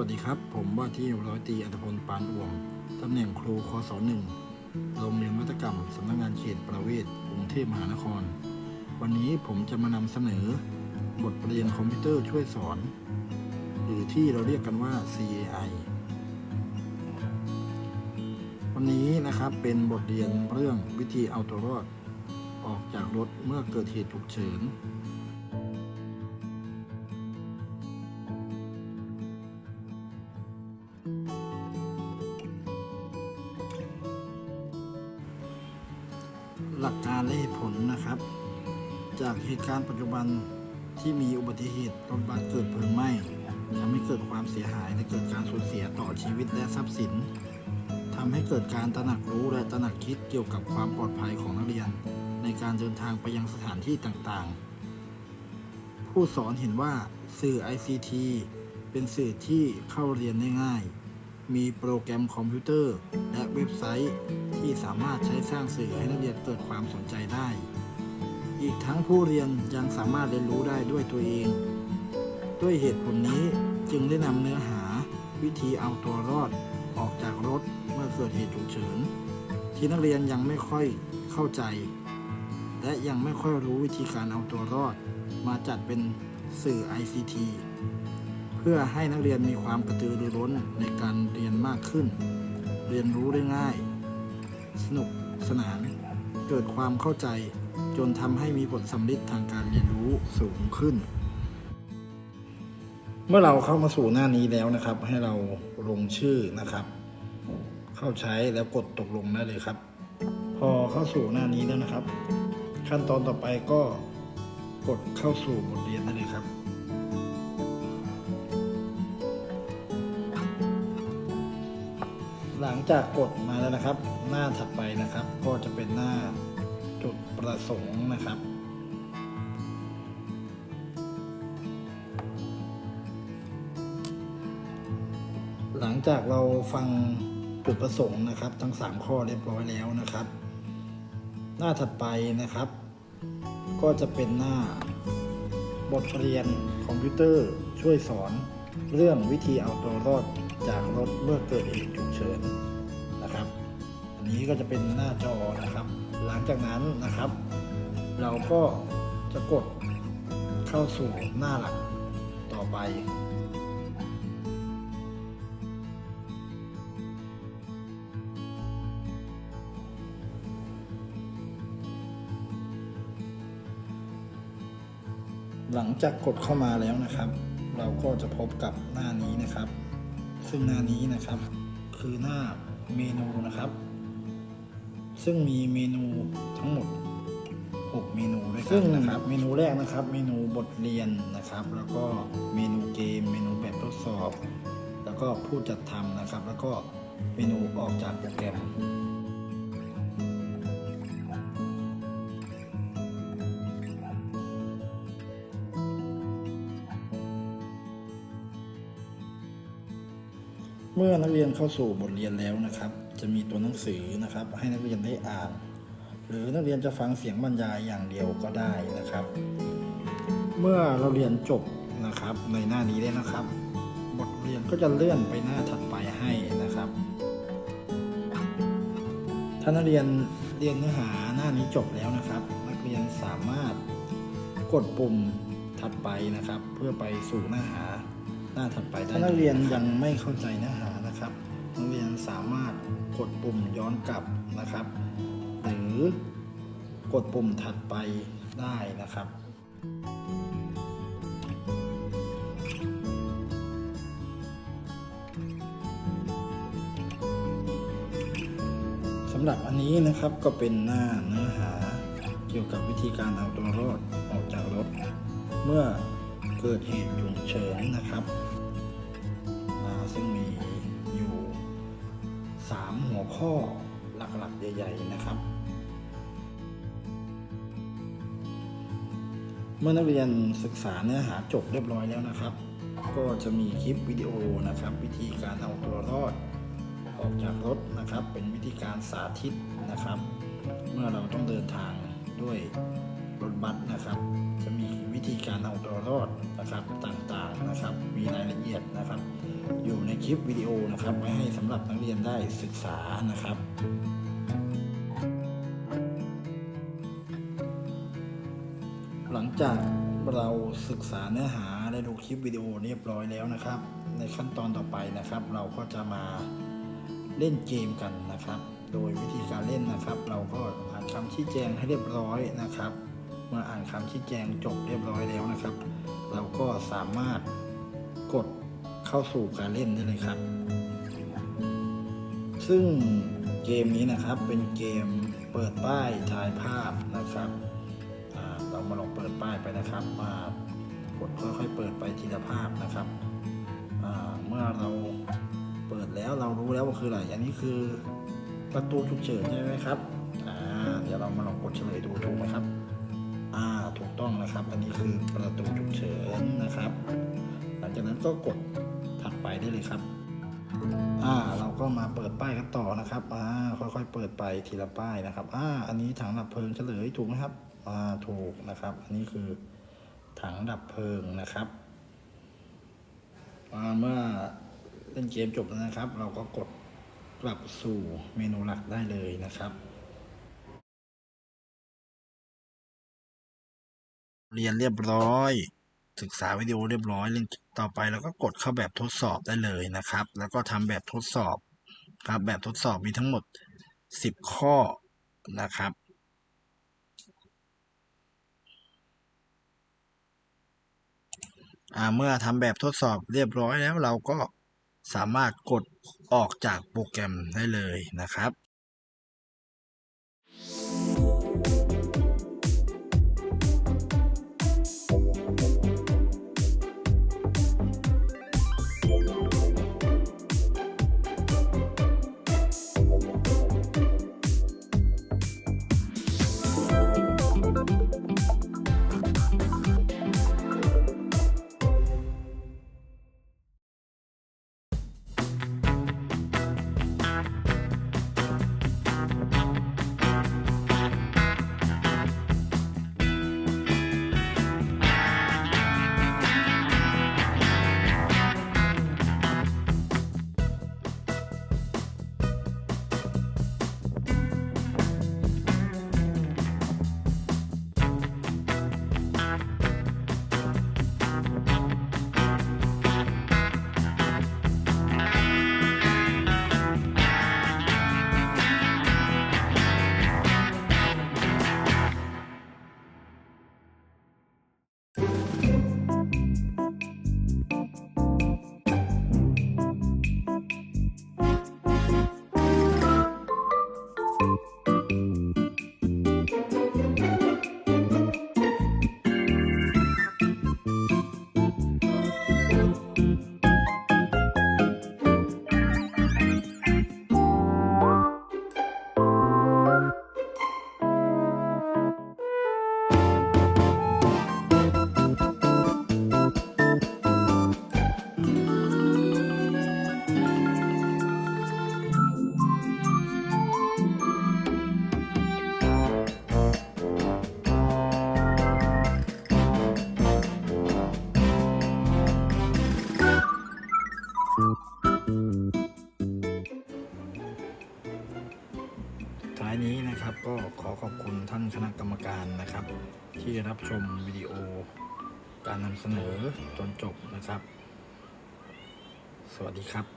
วัสดีครับ ผมว่าที่ร้อยตีอัตพลปานอ่วม ตำแหน่งครูคศหนึ่งโรงเรียนวัตกรรม สำนักงานเขตประเวศกรุงเทพมหานคร วันนี้ผมจะมานำเสนอ บทเรียนคอมพิวเตอร์ช่วยสอน หรือที่เราเรียกกันว่า CAI วันนี้นะครับเป็นบทเรียนเรื่องวิธีเอาตัวรอด ออกจากรถเมื่อเกิดเหตุฉุกเฉิน หลักการและเหตุผลนะครับ จากเหตุการณ์ปัจจุบันที่มีอุบัติเหตุรถบัสเกิดเพลิงไหม้ทำให้เกิดความเสียหายและเกิดการสูญเสียต่อชีวิตและทรัพย์สินทำให้เกิดการตระหนักรู้และตระหนักคิดเกี่ยวกับความปลอดภัยของนักเรียน ในการเดินทางไปยังสถานที่ต่างๆ ผู้สอนเห็นว่าสื่อ ICT เป็นสื่อที่เข้าเรียนได้ง่าย มีโปรแกรมคอมพิวเตอร์ และเว็บไซต์ที่สามารถใช้สร้างสื่อให้นักเรียนเกิดความสนใจได้ อีกทั้งผู้เรียนยังสามารถเรียนรู้ได้ด้วยตัวเอง ด้วยเหตุผลนี้จึงได้นำเนื้อหาวิธีเอาตัวรอดออกจากรถเมื่อเกิดเหตุฉุกเฉินที่นักเรียนยังไม่ค่อยเข้าใจ และยังไม่ค่อยรู้วิธีการเอาตัวรอด มาจัดเป็นสื่อ ICT พื่อให้นักเรียนมีความกระตือรือร้นในการเรียนมากขึ้น เรียนรู้ได้ง่าย สนุกสนาน เกิดความเข้าใจ จนทำให้มีผลสำลิดทางการเรียนรู้สูงขึ้น เมื่อเราเข้ามาสู่หน้านี้แล้วนะครับ ให้เราลงชื่อนะครับ เข้าใช้แล้วกดตกลงได้เลยครับ พอเข้าสู่หน้านี้แล้วนะครับ ขั้นตอนต่อไปก็กดเข้าสู่บทเรียนได้เลยครับ หลังจากกดมาแล้วนะครับ หน้าถัดไปนะครับ ก็จะเป็นหน้าจุดประสงค์นะครับ หลังจากเราฟังจุดประสงค์นะครับ ทั้ง 3 ข้อเรียบร้อยแล้วนะครับ หน้าถัดไปนะครับ ก็จะเป็นหน้าบทเรียนคอมพิวเตอร์ช่วยสอนเรื่องวิธีเอาตัวรอด จากรถเมื่อเกิดเหตุฉุกเฉินนะครับ อันนี้ก็จะเป็นหน้าจอนะครับ หลังจากนั้นนะครับ เราก็จะกดเข้าสู่หน้าหลักต่อไปหลังจากกดเข้ามาแล้วนะครับ เราก็จะพบกับหน้านี้นะครับ ซึ่งหน้านี้นะครับคือหน้าเมนูนะครับ ซึ่งมีเมนูทั้งหมด 6 เมนูด้วยกันซึ่งนะครับ เมนูแรกนะครับ เมนูบทเรียนนะครับ แล้วก็เมนูเกม เมนูแบบทดสอบ แล้วก็ผู้จัดทำนะครับ แล้วก็เมนูออกจากโปรแกรม เมื่อนักเรียนเข้าสู่บทเรียนแล้วนะครับ จะมีตัวหนังสือนะครับ ให้นักเรียนได้อ่าน หรือนักเรียนจะฟังเสียงบรรยายอย่างเดียวก็ได้นะครับ เมื่อเราเรียนจบนะครับในหน้านี้ได้นะครับ บทเรียนก็จะเลื่อนไปหน้าถัดไปให้นะครับ ถ้านักเรียนเรียนเนื้อหาหน้านี้จบแล้วนะครับ นักเรียนสามารถกดปุ่มถัดไปนะครับ เพื่อไปสู่เนื้อหา หน้าถัดไปได้ถ้านักเรียนยังไม่เข้าใจเนื้อหานะครับ นักเรียนสามารถกดปุ่มย้อนกลับนะครับ หรือกดปุ่มถัดไปได้นะครับสำหรับอันนี้นะครับก็เป็นหน้าเนื้อหาเกี่ยวกับวิธีการเอาตัวรอดออกจากรถ เมื่อ เกิดเหตุฉุกเฉินนะครับ ซึ่งมีอยู่ 3 หัวข้อหลักๆ ใหญ่ๆนะครับ เมื่อนักเรียนศึกษาเนื้อหาจบเรียบร้อยแล้วนะครับ ก็จะมีคลิปวิดีโอนะครับ วิธีการเอาตัวรอดออกจากรถนะครับ เป็นวิธีการสาธิตนะครับ เมื่อเราต้องเดินทางด้วยรถบัสนะครับ จะมี ธีการเอาตัวรอดนะครับต่างๆนะครับ มีรายละเอียดนะครับ อยู่ในคลิปวิดีโอนะครับไว้ให้สำหรับนักเรียนได้ศึกษานะครับหลังจากเราศึกษาเนื้อหาและดูคลิปวิดีโอเรียบร้อยแล้วนะครับ ในขั้นตอนต่อไปนะครับ เราก็จะมาเล่นเกมกันนะครับ โดยวิธีการเล่นนะครับ เราก็อ่านคำชี้แจงให้เรียบร้อยนะครับ เมื่ออ่านคำชี้แจงจบเรียบร้อยแล้วนะครับ เราก็สามารถกดเข้าสู่การเล่นได้เลยครับ ซึ่งเกมนี้นะครับเป็นเกมเปิดป้ายถ่ายภาพนะครับเรามาลองเปิดป้ายไปนะครับ มากดค่อยๆเปิดไปทีละภาพนะครับเมื่อเราเปิดแล้วเรารู้แล้วว่าคืออะไรอันนี้คือประตูฉุกเฉินใช่ไหมครับเดี๋ยวเรามาลองกดเฉลยดูถูกไหมครับ ต้องนะครับ อันนี้คือประตูฉุกเฉินนะครับ หลังจากนั้นก็กดถัดไปได้เลยครับ อ่า เราก็มาเปิดป้ายกันต่อนะครับ อ่า ค่อยๆ เปิดไปทีละป้ายนะครับ อ่า อันนี้ถังดับเพลิงเฉลยถูกไหมครับ อ่า ถูกนะครับ อันนี้คือถังดับเพลิงนะครับ อ่า เมื่อเล่นเกมจบแล้วนะครับ เราก็กดกลับสู่เมนูหลักได้เลยนะครับ เรียนเรียบร้อย ศึกษาวิดีโอเรียบร้อยเล่นต่อไปเราก็กดเข้าแบบทดสอบได้เลยนะครับ แล้วก็ทำแบบทดสอบครับ แบบทดสอบมีทั้งหมด 10 ข้อนะครับเมื่อทำแบบทดสอบเรียบร้อยแล้วเราก็สามารถกดออกจากโปรแกรมได้เลยนะครับ ท้ายนี้นะครับก็ขอขอบคุณท่านคณะกรรมการนะครับ ที่รับชมวิดีโอ การนำเสนอจนจบนะครับ สวัสดีครับ